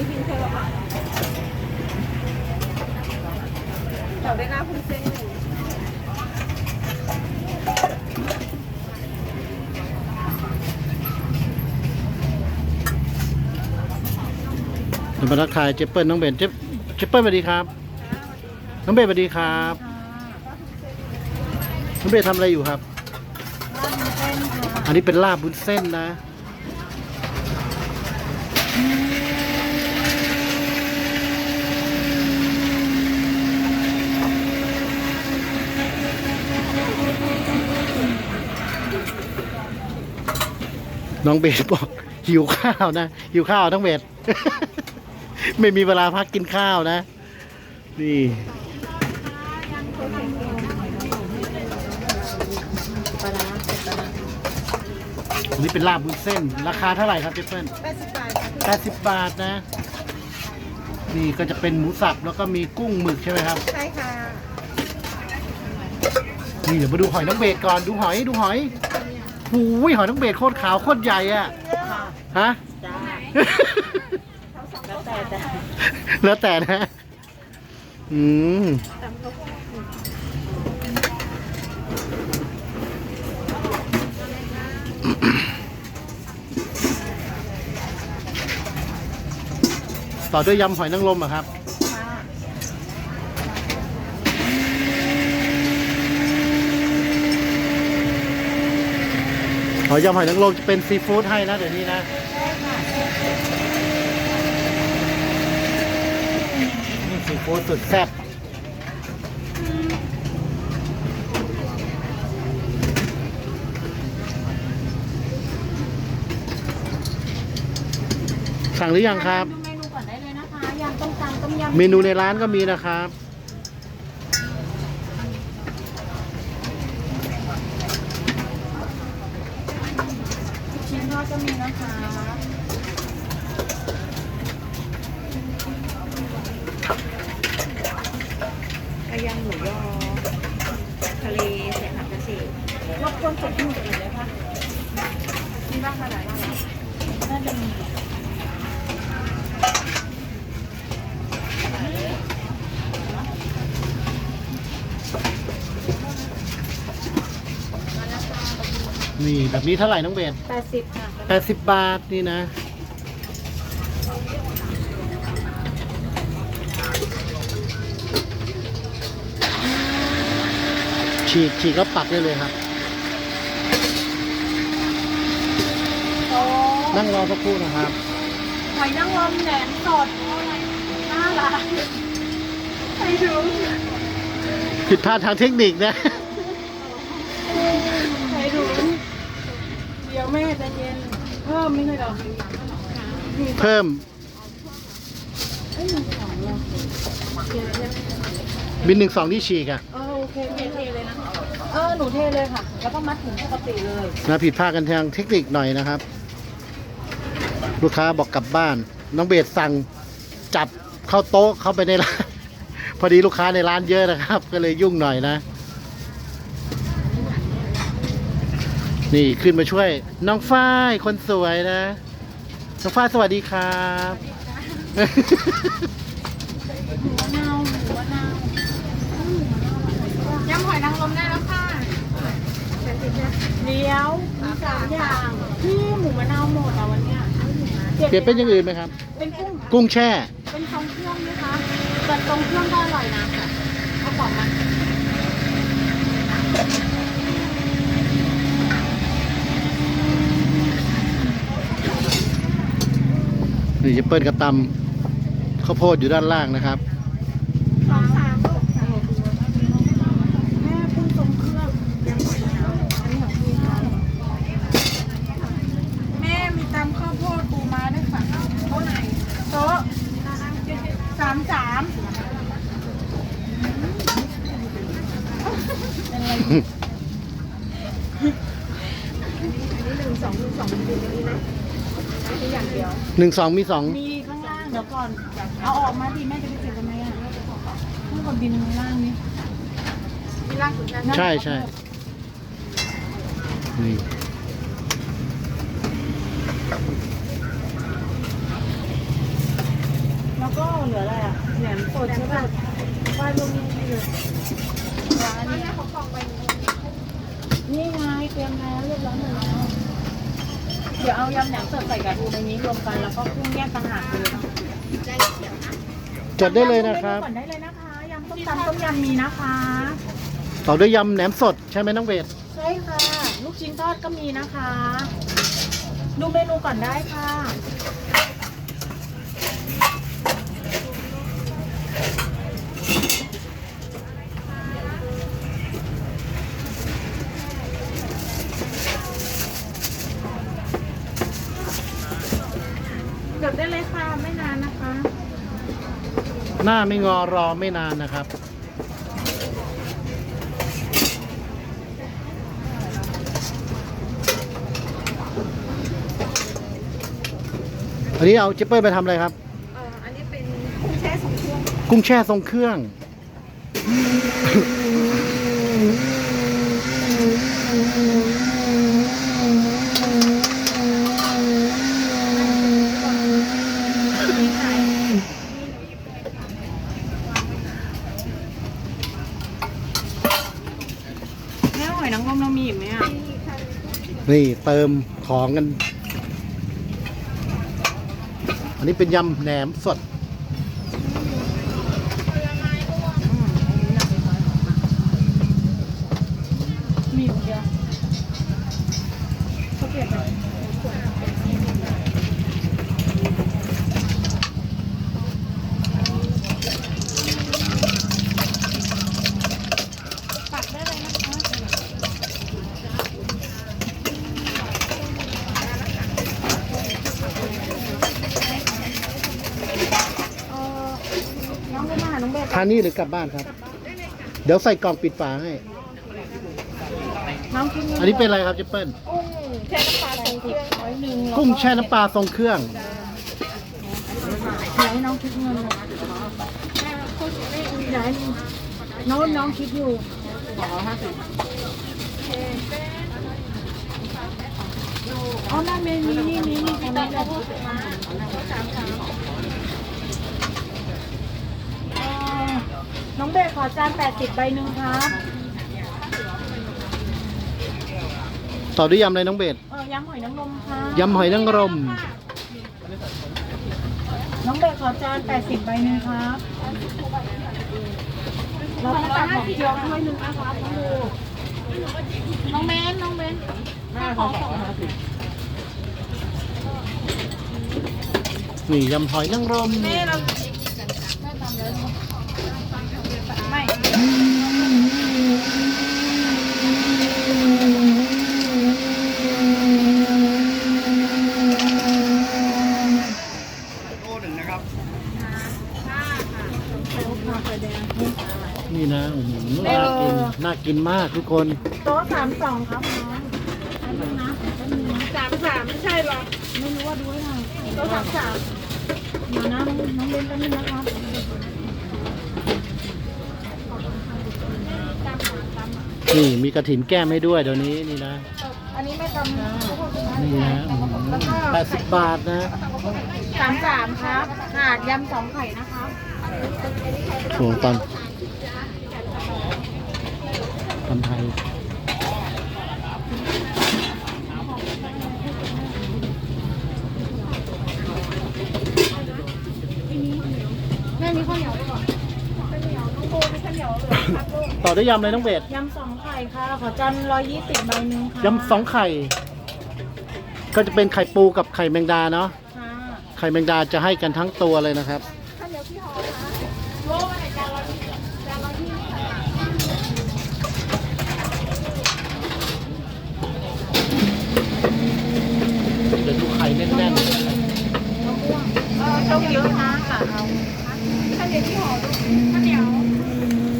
นี้พิมพ์แค่ว่าเดี๋ยวได้หน้าพุ้นเส้นหนึ่งเดี๋ยวมาทักทายเจเปิลน้องเบนเจเจเปิลสวัสดีครับ น้องเบนสวัสดีครับ น้องเบนทำอะไรอยู่ครับอันนี้เป็นลาบบุญเส้นนะ น้องเบสบอกหิวข้าวนะ หิวข้าวทั้งเบส ไม่มีเวลาพักกินข้าวนะ นี่ปลาร้าปลาร้าอันนี้เป็นลาบบุญเส้น ราคาเท่าไหร่ครับเจเปิ้ลแปดสิบบาทค่ะแปดสิบบาทนะ นี่ก็จะเป็นหมูสับแล้วก็มีกุ้งหมึกใช่ไหมครับ ใช่ค่ะ นี่เดี๋ยวมาดูหอยน้องเบสก่อน ดูหอย ดูหอย หูยหอยน้องเบสโคตรขาวโคตรใหญ่อะฮะ จ้า แล้วแต่แต่แล้วแต่นะ อืม ต่อด้วยยำหอยนางรมเหรอะครับ หอยยำหอยนางรมจะเป็นซีฟู้ดให้นะเดี๋ยวนี้นะ นี่ซีฟู้ดสุดแซ่บสั่งหรือยังครับดูเมนูก่อนได้เลยนะคะยำต้มตำต้มยำเมนูในร้านก็มีนะครับ ชิ้นทอดก็ มีนะคะ กระยำหมูยอ ทะเลใส่ผักกระเฉดรบกวนกดหมูอีกเลยค่ะมีบ้างคะหลายบ้างแล้วน่าจะมีนี่แบบนี้เท่าไหร่น้องเบสแปดสิบ ค่ะแปดสิบบาทนี่นะ ฉีกฉีกแล้วปักได้เลยครับโอ้นั่งรอสักครู่นะครับหอยนางรมแหนมสดน่ารักไปถึงผิดพลาดทางเทคนิคนะ ไปถึงเดี๋ยวแม่ใจะเย็น เพิ่มไม่ใช่หรอเพิ่มเอ้ยหนึ่งสองเหรอเดี๋ยวเดี๋ยวบินหนึ่งสองที่ฉีกอะเออโอเคเทเลยนะ เออหนูเทเลยค่ะ แล้วก็มัดถุงปกติเลยนะผิดพลาดกันทางเทคนิคหน่อยนะครับ ลูกค้าบอกกลับบ้าน น้องเบสสั่งจับเข้าโต๊ะเข้าไปในร้าน พอดีลูกค้าในร้านเยอะนะครับ ก็เลยยุ่งหน่อยนะ นี่ขึ้นมาช่วย น้องฝ้ายคนสวยนะ น้องฝ้ายสวัสดีครับหมูมะนาวหมูมะนาวยำหอยนางรมได้แล้วค่ะเดี๋ยวมีสามอย่างที่หมูมะนาวหมดอะวันเนี้ยเปลี่ยนเป็นอย่างอื่นไหมครับ เป็นกุ้งกุ้งแช่ เป็นทรงเครื่องไหมคะแต่ทรงเครื่องก็อร่อยนะค่ะเอาของมา นี่จะเปิดกระตำข้าวโพดอยู่ด้านล่างนะครับ สองสามลูกแม่กุ้งทรงเครื่องยำหอยนางรมอันนี้ของพี่ค่ะแม่มีตำข้าวโพดปูม้าด้วยค่ะโต๊ะไหนโต๊ะสามสาม หนึ่งสองหนึ่งสองมีตรงนี้นะมีอย่างเดียว หนึ่งสองมีสองมีข้างล่างเดี๋ยวก่อน เอาออกมาดิแม่จะไปเก็บทำไมอะเมื่อก่อนบินข้างล่างนี้มีล่างสุดนะใช่ใช่นี่แล้วก็เหลืออะไรอะแหนมสดใช่ป่ะว่ายรวมนี่เลยร้านนี้เขากล่องไปนี่ไงเตรียมแล้วเรียบร้อยหมดแล้ว เดี๋ยวเอายำแหนมสดใส่กับปูในนี้รวมกันแล้วก็กุ้งแยกต่างหากเลยจดได้เลยนะครับก่อนได้เลยนะคะยำต้มตำต้มยำมีนะคะ ต่อด้วยยำแหนมสดใช่ไหมน้องเบสใช่ค่ะ ลูกชิ้นทอดก็มีนะคะ ดูเมนูก่อนได้ค่ะ เกือบได้เลยค่ะ ไม่นานนะคะ หน้าไม่งอรอไม่นานนะครับ อันนี้เอาเจเปอร์ไปทำอะไรครับ เอ่อ อันนี้เป็นกุ้งแช่สองช่วงกุ้งแช่ทรงเครื่อง แม่หอยนางรมเรามีอีกไหมอะนี่เติมของกัน อันนี้เป็นยำแหนมสด มีอยู่เดียวเขาเปลี่ยนไปตักได้เลยนะคะเอ่อน้องเบนมาหาน้องเบน ทานนี่หรือกลับบ้านครับ เดี๋ยวใส่กล่องปิดฝาให้ น้องกินอันนี้เป็นอะไรครับเจเปิ้ลกุ้งแช่น้ำปลาทรงเครื่องร้อยหนึ่งกุ้งแช่น้ำปลาทรงเครื่องอยากให้น้องคิดเงินเลยอยากให้น้องน้องคิดอยู่สองร้อยห้าสิบอ๋อนั่นเมนูนี่นี่นี่ของนี่เราพูดมาสามสาม น้องเบสขอจานแปดสิบใบหนึ่งครับต่อด้วยยำอะไรน้องเบสเออยำหอยนางรมค่ะยำหอยนางรม น้องเบสขอจานแปดสิบใบหนึ่งครับเราต้องตัดหอมเจียวถ้วยหนึ่งนะครับน้องดูน้องเบนน้องเบนขอสองนี่ยำหอยนางรม แม่เราไม่ โอ้ห นึ่งนะครับนี่นะอื้อหือน่ากินน่ากินมากทุกคน โต๊ะสามสองครับน้องแป๊บนึงนะแป๊บนึงนะสามสามไม่ใช่หรอ ไม่รู้ว่าดูให้หน่อยโต๊ะสามสามเดี๋ยวนะน้องน้องเบนแป๊บนึงนะครับ นี่มีกระถินแก้มให้ด้วยเดี๋ยวนี้นี่นะอันนี้ไม่ตำนะนี่นะแปดสิบบาทนะสามสามครับขาดยำสองไข่นะครับโอ้ตอนตอนไทย แม่มีข้าวเหนียวด้วยก่อนข้าวเหนียวน้องโบมีข้าวเหนียวเหลือ ครับลูกต่อด้วยยำอะไรน้องเบสยำสองไข่ค่ะ ขอจานร้อยยี่สิบใบหนึ่งค่ะยำสองไข่ ก็จะเป็นไข่ปูกับไข่แมงดาเนาะค่ะไข่แมงดาจะให้กันทั้งตัวเลยนะครับ ข้าวเหนียวที่ห่อค่ะโลอะไรจานร้อยจานร้อยยี่สิบเดี๋ยวดูไข่แน่นเออต้องเยอะนะค่ะเอาข้าวเหนียวที่ห่อลูกข้าวเหนียว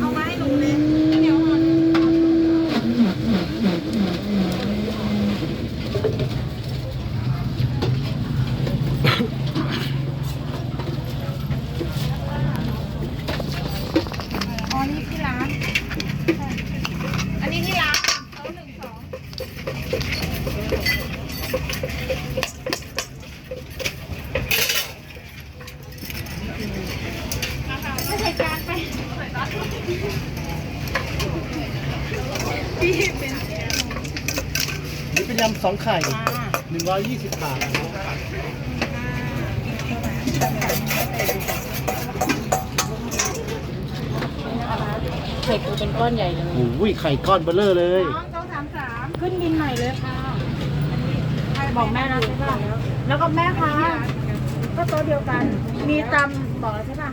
เอามาให้หนูเลยข้าวเหนียวห่อหนึ่งอ๋อนี่ที่ร้าน อันนี้ที่ร้านโต๊ะหนึ่งสอง ๆ สองไข่ค่ะหนึ่งร้อยยี่สิบบาทไข่ปูเป็นก้อนใหญ่เลยโอ้ยไข่ก้อนเบลเลอร์เลยน้องเก้าสามสามขึ้นบินใหม่เลยค่ะบอกแม่นะใช่ป่ะแล้วก็แม่คะก็โต๊ะเดียวกัน มีตำบอกแล้วใช่ป่ะ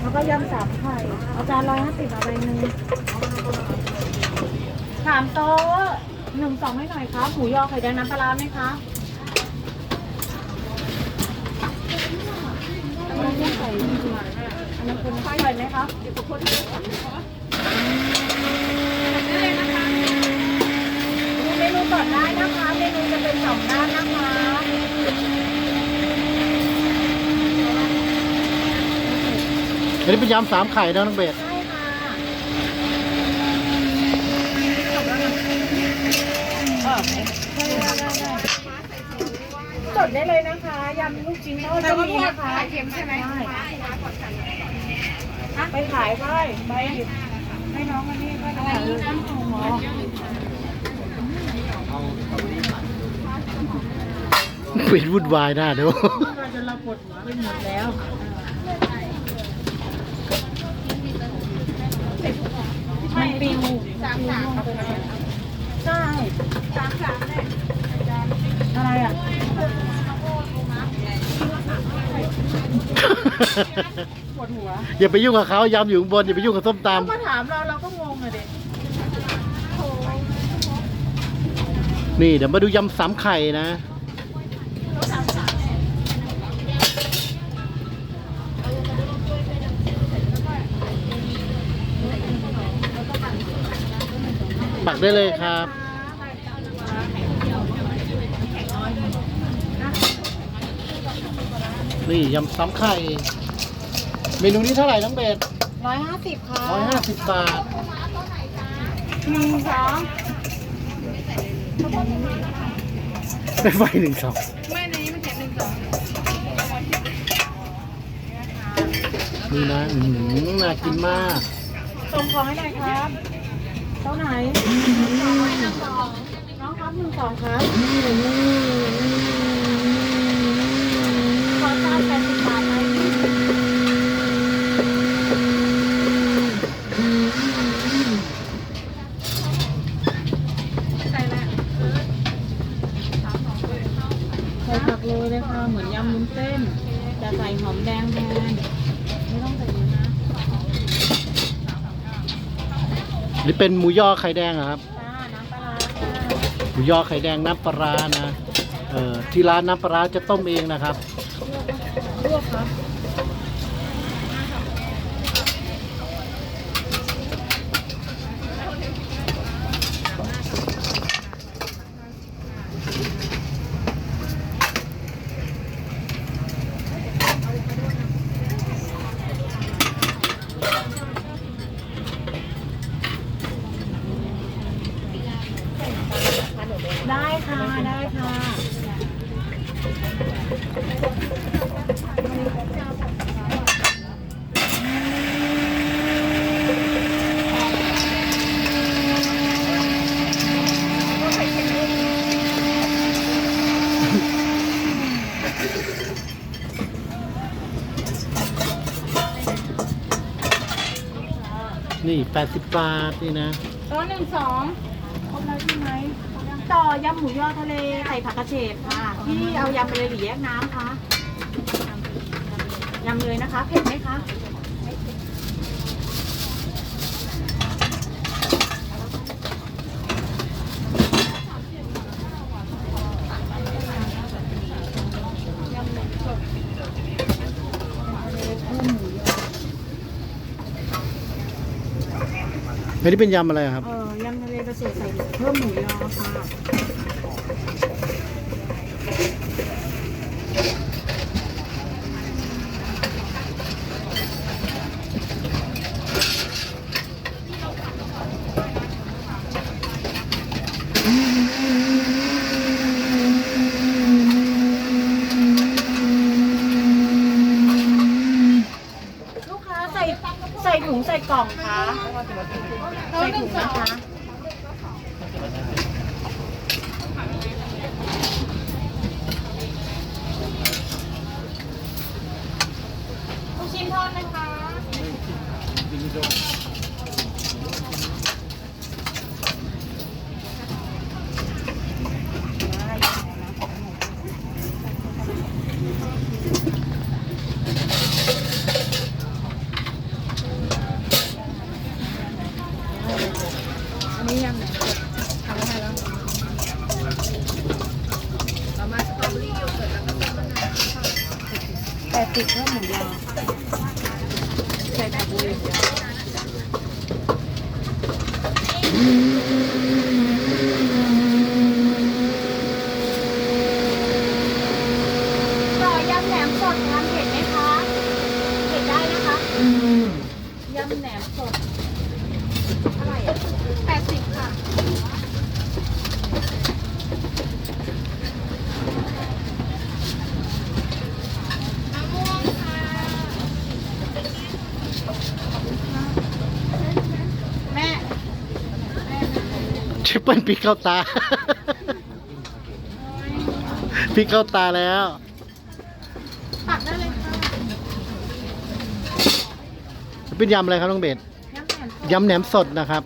แล้วก็ยำสามไข่เอาจานร้อยห้าสิบอะไรหนึ่ง ถามโต๊ะหนึ่งสองให้หน่อยครับหมูยอไข่แดงน้ำปลาร้าไหมคะอันนั้นยังใส่จริงๆอันนั้นคุณใส่ไหมคะดูเมนูก่อได้นะคะ เมนูจะเป็นสองด้านนะคะอันนี้เป็นยำสามไข่นะน้องเบสใช่ค่ะเออได้ได้ได้ได้ จดได้เลยนะคะยำลูกชิ้นทอดก็มีนะคะเค็มใช่ไหมไปขายไปไปให้น้องอันนี้ก็ได้น้ำหอมเป็นวุ่นวายหน้าเดี๋ยวเราจะเราปวดหัวไปหมดแล้วมันปิวสามสามใช่สามสามเลย อะไรอะ ปวดหัว อย่าไปยุ่งกับเขายำอยู่ข้างบนอย่าไปยุ่งกับส้มตเขามาถามเราเราก็งงเลยเด็กำนี่เดี๋ยวมาดูยำสามไข่นะ ปักได้เลยครับ นี่ยำสามไข่ เมนูนี้เท่าไหร่น้องเบสร้อยห้าสิบค่ะร้อยห้าสิบบาทหนึ่งสองได้ไฟหนึ่งสองไม่ในนี้มันเขียนหนึ่งสองนี่นะอือหือน่ากินมากส่งของให้หน่อยครับเท่าไหนน้องครับหนึ่งสองครับขอจานแปดสิบบาทไหมใส่แล้วใส่ผักโรยเลยค่ะ เหมือนยำมุ้นเส้น แต่ใส่หอมแดงแทนไม่ต้องใส่เยอะนะ นี่เป็นหมูยอไข่แดงเหรอครับ จ้าน้ำปลาร้าจ้าหมูยอไข่แดงน้ำปลาร้านะ เออที่ร้านน้ำปลาร้าจะต้มเองนะครับ ลวกครับ ได้ค่ะ ได้ค่ะ นี่80บาทนี่นะต้นหนึ่งสองครบแล้วใช่ไหมต่อยำหมูยอทะเลใส่ผักกระเฉดค่ะพี่เอายำไปเลยหรือแยกน้ำคะยำเลยนะคะเผ็ดไหมคะ อันนี้เป็นยำอะไรครับ เออยำทะเลกระเฉดใส่เพิ่มหมูยอค่ะ Yeah. เปิลพริกเข้าตาพริกเข้าตาแล้ว ตักได้เลยค่ะเป็นยำอะไรครับน้องเบสยำแหนมสดยำแหนมสดนะครับ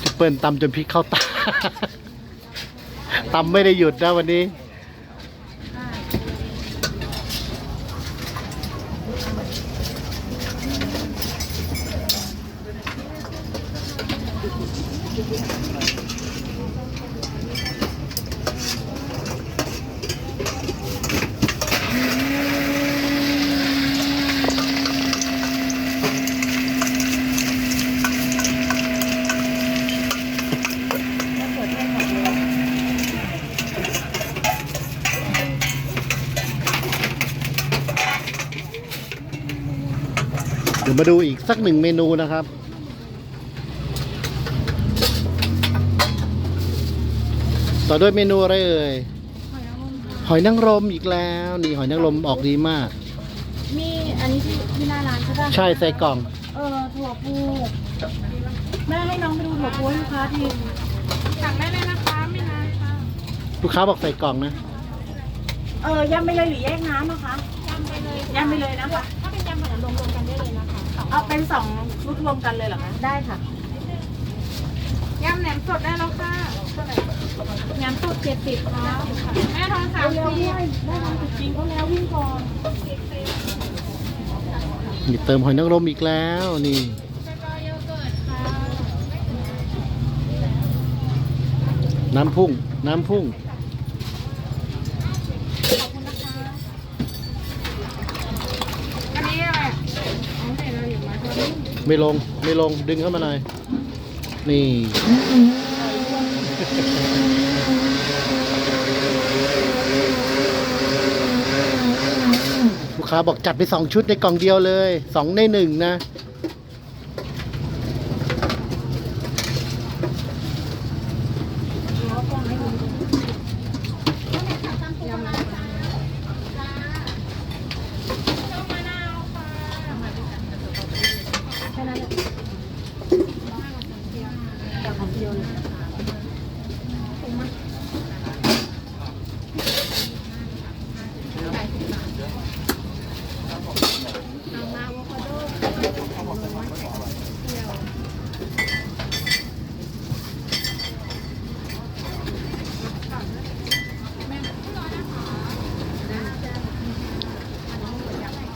ชิปเปิลตำจนพริกเข้าตาตำไม่ได้หยุดนะวันนี้ มาดูอีกสักหนึ่งเมนูนะครับ ต่อด้วยเมนูอะไรเอ่ยหอยนางรมอีกแล้วนี่หอยนางรมออกดีมาก มีอันนี้ที่ที่หน้าร้านใช่ป่ะใช่ใส่กล่อง เออถั่วพูแม่ให้น้องไปดูถั่วพูให้ลูกค้าทีสั่งได้เลยนะคะไม่นานค่ะลูกค้าบอกใส่กล่องนะ เออยำไปเลยหรือแยกน้ำนะคะยำไปเลยยำไปเลยนะคะถ้าเป็นยำขนมรวมๆกันได้เลยนะคะ เอาเป็นสองชุดรวมกันเลยเหรอคะได้ค่ะยำแหนมสดได้แล้วค่ะยำสดเจ็ดสิบค่ะแม่ทอนสามสิบแม่ทอนสิบจริงก็แล้ววิ่งก่อนนี่เติมหอยนางรมอีกแล้วนี่น้ำพุ่ง น้ำพุ่ง อันนี้อะไรอ๋อเห็นเราอยู่มาตอนนี้ ไม่ลง ไม่ลง ดึงเข้ามาหน่อย นี่ ลูกค้าบอกจัดไปสองชุดในกล่องเดียวเลยสองในหนึ่งนะ แค่นั้นแหละแต่ของเดียวเลย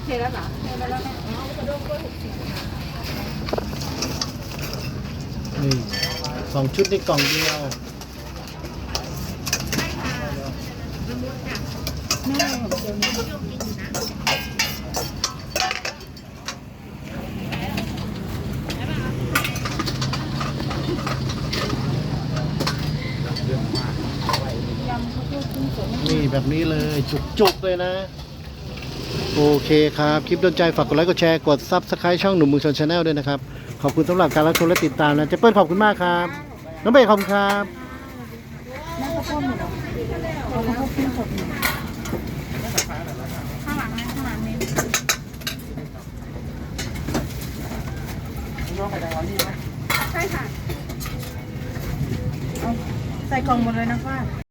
เทแล้วเหรอเทไปแล้วแม่ นี่สอง ชุดในกล่องเดียวนี่แบบนี้เลยจุกๆเลยนะ โอเคครับ คลิปโดนใจฝากกดไลค์กดแชร์กดซับสไคร b ์ช่องหนุ่มมือชนชาแนลด้วยนะครับ ขอบคุณสำหรับการรับชมและติดตามนะเจเปิ้ลขอบคุณมากครับ น้องเบย์ขอบคุณครับแม่ก็ต้มหมดแล้วก็ปิ้งสดหมข้างหลังนะข้างหลังนี่ใช่ค่ะเอาใส่กล่องหมดเลยนะป้า